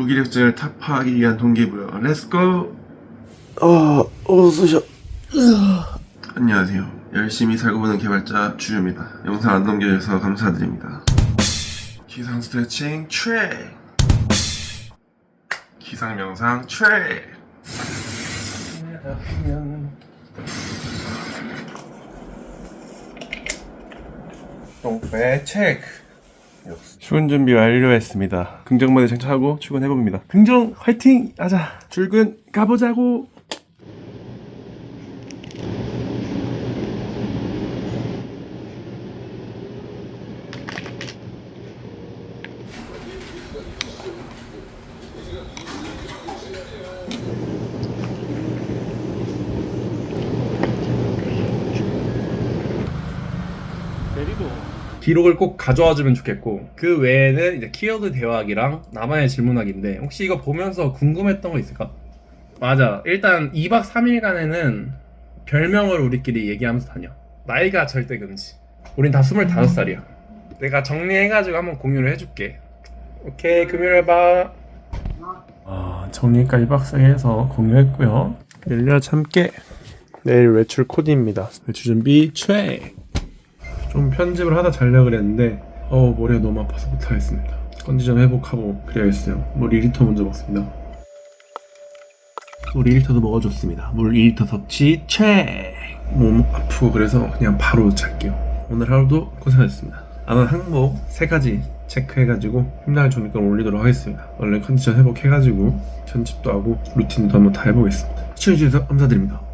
무기력증을 타파하기 위한 동기부여. 렛츠고 아, 어, 쑤셔. 안녕하세요. 열심히 살고 보는 개발자 주유입니다. 영상 안 넘겨주셔서 감사드립니다. 기상 스트레칭 트랙. 기상 명상 트랙. 똥배 체크 출근 준비 완료했습니다. 긍정 모드 장착하고 출근해봅니다. 긍정 화이팅 하자. 출근 가보자고. 기록을 꼭 가져와 주면 좋겠고 그 외에는 이제 키워드 대화하기랑 나만의 질문하기인데 혹시 이거 보면서 궁금했던 거 있을까? 맞아. 일단 2박 3일간에는 별명을 우리끼리 얘기하면서 다녀. 나이가 절대 금지. 우린 다 25살이야. 내가 정리해가지고 한번 공유를 해줄게. 오케이 금요일에 봐. 아, 정리까지 해서 공유했고요. 일려 참깨. 내일 외출 코디입니다. 외출 준비 최 좀 편집을 하다 자려고 그랬는데 어우 머리가 너무 아파서 못하겠습니다. 컨디션 회복하고 그래야겠어요. 물 2리터 먼저 먹습니다. 물 2리터도 먹어줬습니다. 물 2리터 섭취 최몸 아프고 그래서 그냥 바로 잘게요. 오늘 하루도 고생하셨습니다. 나는 항목 3가지 체크해가지고 힘나는 종류권 올리도록 하겠습니다. 얼른 컨디션 회복해가지고 편집도 하고 루틴도 한번 다 해보겠습니다. 시청해주셔서 감사드립니다